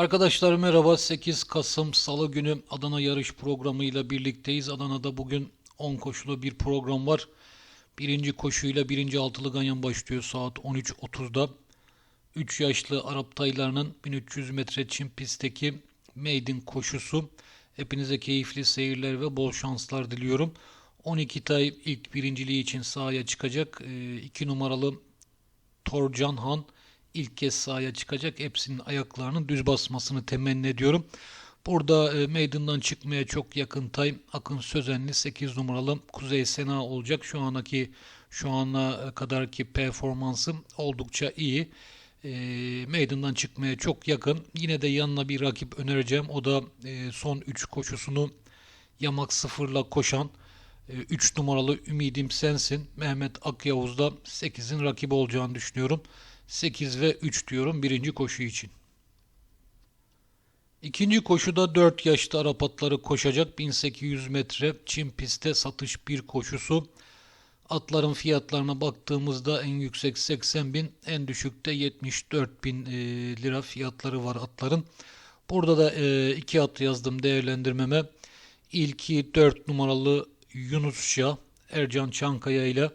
Arkadaşlar merhaba 8 Kasım Salı günü Adana yarış programıyla birlikteyiz. Adana'da bugün 10 koşulu bir program var. Birinci koşuyla birinci altılı ganyan başlıyor saat 13.30'da. 3 yaşlı Arap taylarının 1300 metre çim pistteki maiden koşusu. Hepinize keyifli seyirler ve bol şanslar diliyorum. 12 tay ilk birinciliği için sahaya çıkacak. 2 numaralı Torcan Han ilk kez sahaya çıkacak. Hepsinin ayaklarının düz basmasını temenni ediyorum. Burada e, meydandan çıkmaya çok yakın tay Akın Sözenli 8 numaralı Kuzey Sena olacak. Şu andaki şu ana kadarki performansı oldukça iyi. E, meydandan çıkmaya çok yakın. Yine de yanına bir rakip önereceğim. O da e, son 3 koşusunu yamak sıfırla koşan 3 numaralı Ümidim Sensin. Mehmet Akyavuz da 8'in rakibi olacağını düşünüyorum. 8 ve 3 diyorum birinci koşu için. İkinci koşuda 4 yaşlı Arap atları koşacak 1800 metre çim pistte satış bir koşusu. Atların fiyatlarına baktığımızda en yüksek 80 bin, en düşükte 74 bin e, lira fiyatları var atların. Burada da e, iki at yazdım değerlendirmeme. İlki 4 numaralı Yunus Şah, Ercan Çankaya ile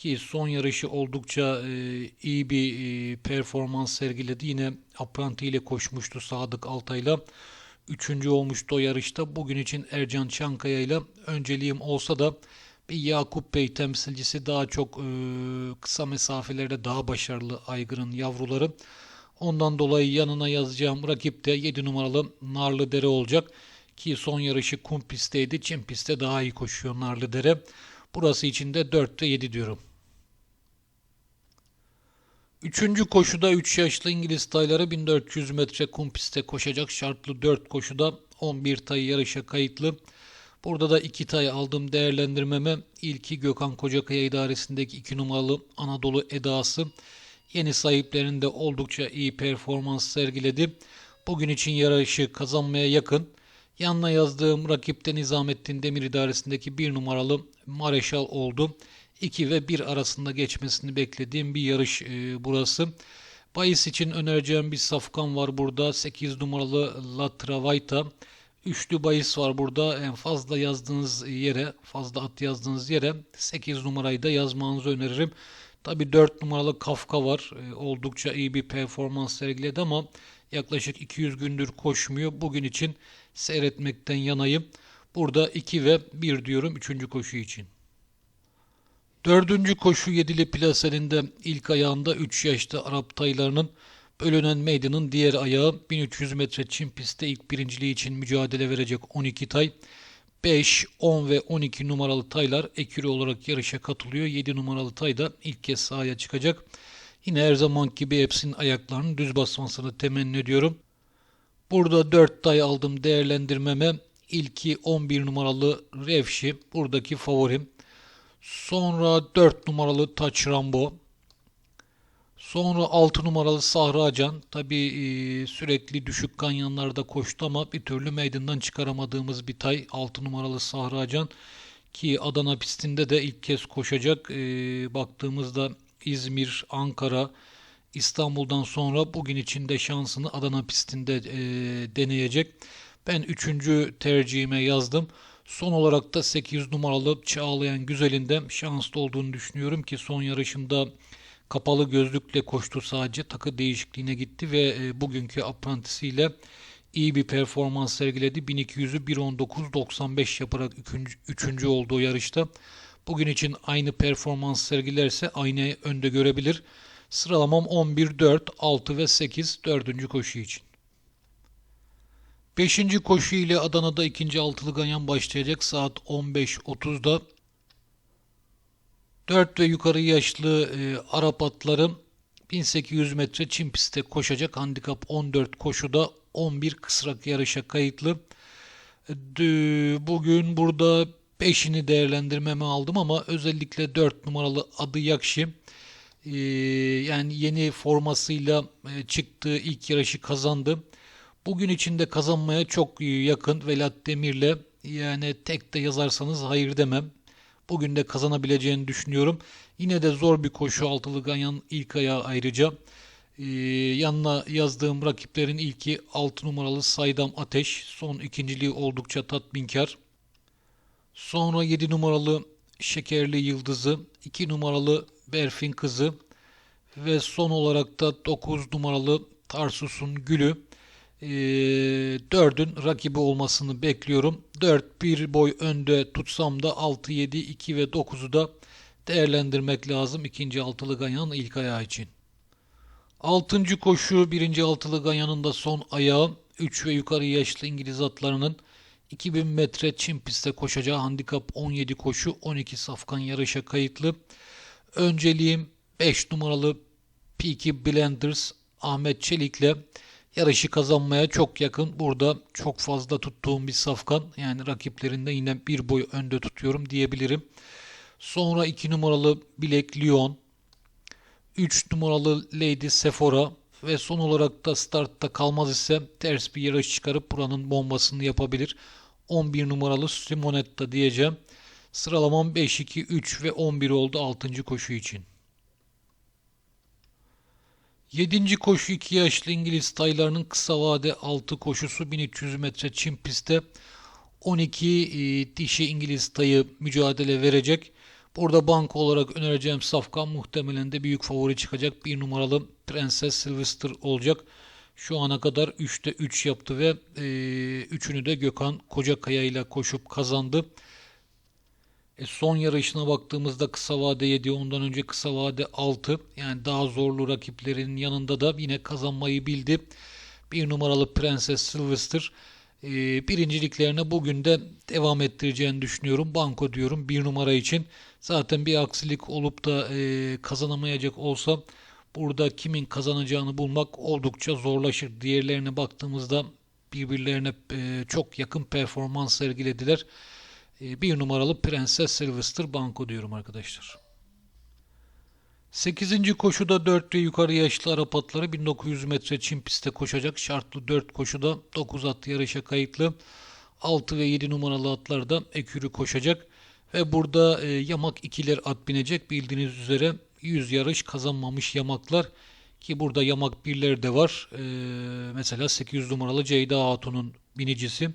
ki son yarışı oldukça e, iyi bir e, performans sergiledi. Yine apranti ile koşmuştu Sadık Altay'la. Üçüncü olmuştu o yarışta. Bugün için Ercan Çankaya ile önceliğim olsa da bir Yakup Bey temsilcisi daha çok e, kısa mesafelerde daha başarılı Aygır'ın yavruları. Ondan dolayı yanına yazacağım rakip de 7 numaralı Narlı Dere olacak. Ki son yarışı kum pistteydi. Çim pistte daha iyi koşuyor Narlı Dere. Burası için de 4'te 7 diyorum. Üçüncü koşuda 3 yaşlı İngiliz tayları 1400 metre kum pistte koşacak şartlı 4 koşuda 11 tay yarışa kayıtlı. Burada da 2 tay aldım değerlendirmeme. İlki Gökhan Kocakaya idaresindeki 2 numaralı Anadolu Edası. Yeni sahiplerinde oldukça iyi performans sergiledi. Bugün için yarışı kazanmaya yakın. Yanına yazdığım rakipte Nizamettin Demir idaresindeki 1 numaralı Mareşal oldu. 2 ve 1 arasında geçmesini beklediğim bir yarış e, burası. Bayis için önereceğim bir safkan var burada. 8 numaralı La Travaita. Üçlü bayis var burada. En fazla yazdığınız yere, fazla at yazdığınız yere 8 numarayı da yazmanızı öneririm. Tabi 4 numaralı Kafka var. E, oldukça iyi bir performans sergiledi ama yaklaşık 200 gündür koşmuyor. Bugün için seyretmekten yanayım. Burada 2 ve 1 diyorum 3. koşu için. Dördüncü koşu yedili plaselinde ilk ayağında 3 yaşta Arap taylarının bölünen meydanın diğer ayağı 1300 metre çim pistte ilk birinciliği için mücadele verecek 12 tay. 5, 10 ve 12 numaralı taylar ekürü olarak yarışa katılıyor. 7 numaralı tay da ilk kez sahaya çıkacak. Yine her zaman gibi hepsinin ayaklarının düz basmasını temenni ediyorum. Burada 4 tay aldım değerlendirmeme. İlki 11 numaralı Revşi. Buradaki favorim. Sonra 4 numaralı Taç Rambo. Sonra 6 numaralı Sahracan. Tabi e, sürekli düşük kanyanlarda koştu ama bir türlü meydandan çıkaramadığımız bir tay. 6 numaralı Sahracan. Ki Adana pistinde de ilk kez koşacak. E, baktığımızda İzmir, Ankara, İstanbul'dan sonra bugün içinde şansını Adana pistinde e, deneyecek. Ben üçüncü tercihime yazdım. Son olarak da 8 numaralı Çağlayan Güzel'inde şanslı olduğunu düşünüyorum ki son yarışında kapalı gözlükle koştu sadece takı değişikliğine gitti ve e, bugünkü aprantisiyle iyi bir performans sergiledi. 1200'ü 1.19.95 yaparak 3. oldu o yarışta. Bugün için aynı performans sergilerse aynı önde görebilir. Sıralamam 11, 4, 6 ve 8 dördüncü koşu için. Beşinci koşu ile Adana'da ikinci altılı ganyan başlayacak saat 15.30'da. 4 ve yukarı yaşlı e, Arap atları 1800 metre çim pistte koşacak. Handikap 14 koşuda 11 kısrak yarışa kayıtlı. Bugün burada 5'ini değerlendirmeme aldım ama özellikle 4 numaralı adı Yakşi e, yani yeni formasıyla e, çıktığı ilk yarışı kazandı. Bugün içinde kazanmaya çok yakın Velat Demir'le yani tek de yazarsanız hayır demem. Bugün de kazanabileceğini düşünüyorum. Yine de zor bir koşu altılı ganyan ilk ayağı ayrıca. Ee, yanına yazdığım rakiplerin ilki 6 numaralı Saydam Ateş. Son ikinciliği oldukça tatminkar. Sonra 7 numaralı Şekerli Yıldızı, 2 numaralı Berfin Kızı ve son olarak da 9 numaralı Tarsus'un Gülü. Ee, 4'ün rakibi olmasını bekliyorum. 4 bir boy önde tutsam da 6, 7, 2 ve 9'u da değerlendirmek lazım ikinci altılı ganyanın ilk ayağı için. Altıncı koşu birinci altılı ganyanın da son ayağı 3 ve yukarı yaşlı İngiliz atlarının 2000 metre çim pistte koşacağı handikap 17 koşu 12 safkan yarışa kayıtlı. Önceliğim 5 numaralı Peaky Blenders Ahmet Çelik'le yarışı kazanmaya çok yakın. Burada çok fazla tuttuğum bir safkan. Yani rakiplerinde yine bir boy önde tutuyorum diyebilirim. Sonra 2 numaralı Black Leon, 3 numaralı Lady Sephora ve son olarak da startta kalmaz ise ters bir yarış çıkarıp buranın bombasını yapabilir. 11 numaralı Simonetta diyeceğim. Sıralamam 5, 2, 3 ve 11 oldu 6. koşu için. 7. koşu 2 yaşlı İngiliz taylarının kısa vade 6 koşusu 1300 metre çim pistte 12 e, dişi İngiliz tayı mücadele verecek. Burada banka olarak önereceğim safkan muhtemelen de büyük favori çıkacak. Bir numaralı Prenses Sylvester olacak. Şu ana kadar 3'te 3 yaptı ve e, 3'ünü de Gökhan Kocakaya ile koşup kazandı. E, son yarışına baktığımızda kısa vade 7, ondan önce kısa vade 6. Yani daha zorlu rakiplerin yanında da yine kazanmayı bildi. Bir numaralı Prenses Sylvester e, birinciliklerine bugün de devam ettireceğini düşünüyorum. Banko diyorum bir numara için. Zaten bir aksilik olup da e, kazanamayacak olsa burada kimin kazanacağını bulmak oldukça zorlaşır. Diğerlerine baktığımızda birbirlerine e, çok yakın performans sergilediler. E, bir numaralı Prenses Sylvester Banko diyorum arkadaşlar. 8. koşuda 4 ve yukarı yaşlı Arap atları 1900 metre çim pistte koşacak. Şartlı 4 koşuda 9 at yarışa kayıtlı. 6 ve 7 numaralı atlar da ekürü koşacak. Ve burada e, yamak ikiler at binecek. Bildiğiniz üzere 100 yarış kazanmamış yamaklar. Ki burada yamak birler de var. E, mesela 800 numaralı Ceyda Hatun'un binicisi.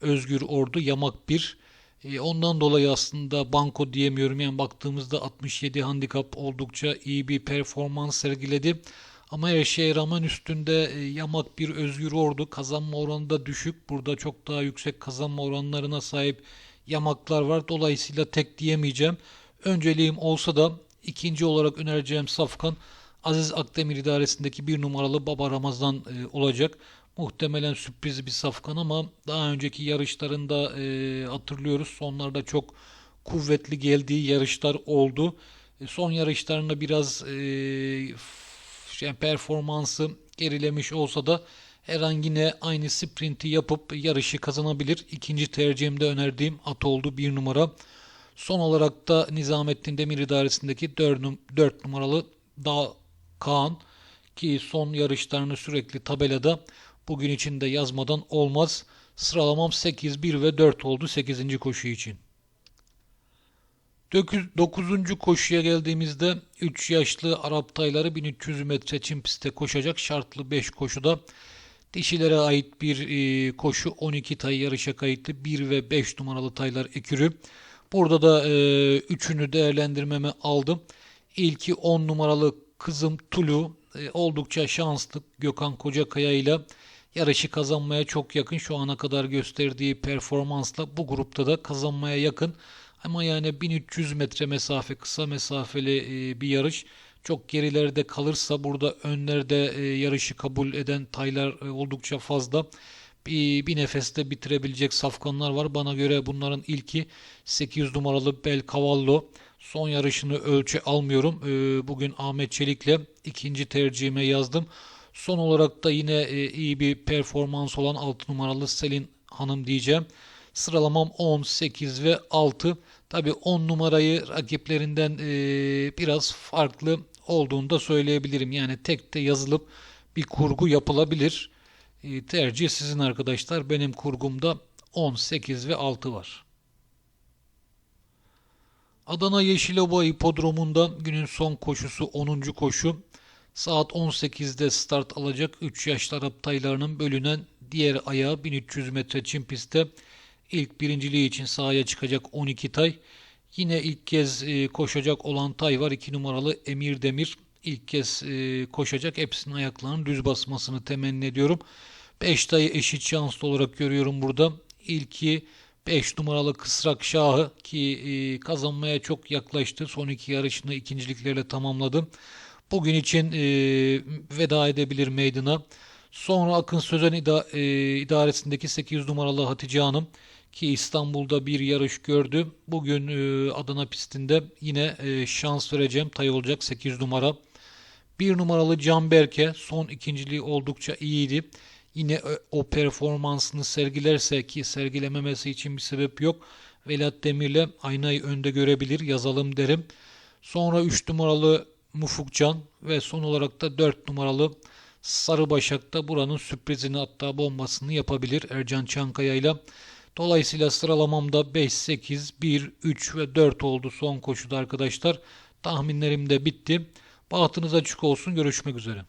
Özgür Ordu yamak 1. E, ondan dolayı aslında banko diyemiyorum. Yani baktığımızda 67 handikap oldukça iyi bir performans sergiledi. Ama her şeye rağmen üstünde e, yamak bir özgür ordu. Kazanma oranı da düşük. Burada çok daha yüksek kazanma oranlarına sahip yamaklar var. Dolayısıyla tek diyemeyeceğim. Önceliğim olsa da ikinci olarak önereceğim Safkan Aziz Akdemir idaresindeki bir numaralı Baba Ramazan e, olacak. Muhtemelen sürpriz bir safkan ama daha önceki yarışlarında e, hatırlıyoruz. Sonlarda çok kuvvetli geldiği yarışlar oldu. E, son yarışlarında biraz e, yani performansı gerilemiş olsa da her an yine aynı sprinti yapıp yarışı kazanabilir. İkinci tercihimde önerdiğim at oldu bir numara. Son olarak da Nizamettin Demir idaresindeki 4, 4 numaralı Dağ Kaan ki son yarışlarını sürekli tabelada bugün için de yazmadan olmaz. Sıralamam 8, 1 ve 4 oldu 8. koşu için. 9. koşuya geldiğimizde 3 yaşlı Arap tayları 1300 metre çim pistte koşacak. Şartlı 5 koşuda dişilere ait bir e, koşu 12 tay yarışa kayıtlı 1 ve 5 numaralı taylar ekürü. Burada da e, üçünü değerlendirmeme aldım. İlki 10 numaralı kızım Tulu e, oldukça şanslı Gökhan Kocakaya ile yarışı kazanmaya çok yakın. Şu ana kadar gösterdiği performansla bu grupta da kazanmaya yakın. Ama yani 1300 metre mesafe kısa mesafeli e, bir yarış. Çok gerilerde kalırsa burada önlerde e, yarışı kabul eden taylar e, oldukça fazla. Bir, bir nefeste bitirebilecek safkanlar var. Bana göre bunların ilki 800 numaralı Bel Cavallo. Son yarışını ölçü almıyorum. Bugün Ahmet Çelik'le ikinci tercihime yazdım. Son olarak da yine iyi bir performans olan 6 numaralı Selin Hanım diyeceğim. Sıralamam 10, 8 ve 6. Tabi 10 numarayı rakiplerinden e, biraz farklı olduğunu da söyleyebilirim. Yani tek de yazılıp bir kurgu yapılabilir. E, tercih sizin arkadaşlar. Benim kurgumda 10, 8 ve 6 var. Adana Yeşilova Hipodromu'nda günün son koşusu 10. koşu. Saat 18'de start alacak 3 yaşlı Arap taylarının bölünen diğer ayağı 1300 metre çim pistte ilk birinciliği için sahaya çıkacak 12 tay. Yine ilk kez e, koşacak olan tay var 2 numaralı Emir Demir. İlk kez e, koşacak hepsinin ayaklarının düz basmasını temenni ediyorum. 5 tayı eşit şanslı olarak görüyorum burada. İlki 5 numaralı Kısrak Şahı ki e, kazanmaya çok yaklaştı. Son iki yarışını ikinciliklerle tamamladı. Bugün için e, veda edebilir meydana. Sonra Akın Sözen İda- e, idaresindeki 8 numaralı Hatice Hanım ki İstanbul'da bir yarış gördü. Bugün e, Adana pistinde yine e, şans vereceğim. Tay olacak 8 numara. Bir numaralı Can Berke son ikinciliği oldukça iyiydi. Yine ö- o performansını sergilerse ki sergilememesi için bir sebep yok. Velat Demir'le aynayı önde görebilir yazalım derim. Sonra 3 numaralı Mufukcan ve son olarak da 4 numaralı Sarı Başak da buranın sürprizini hatta bombasını yapabilir Ercan Çankaya ile. Dolayısıyla sıralamamda 5, 8, 1, 3 ve 4 oldu son koşuda arkadaşlar. Tahminlerim de bitti. Bahtınız açık olsun. Görüşmek üzere.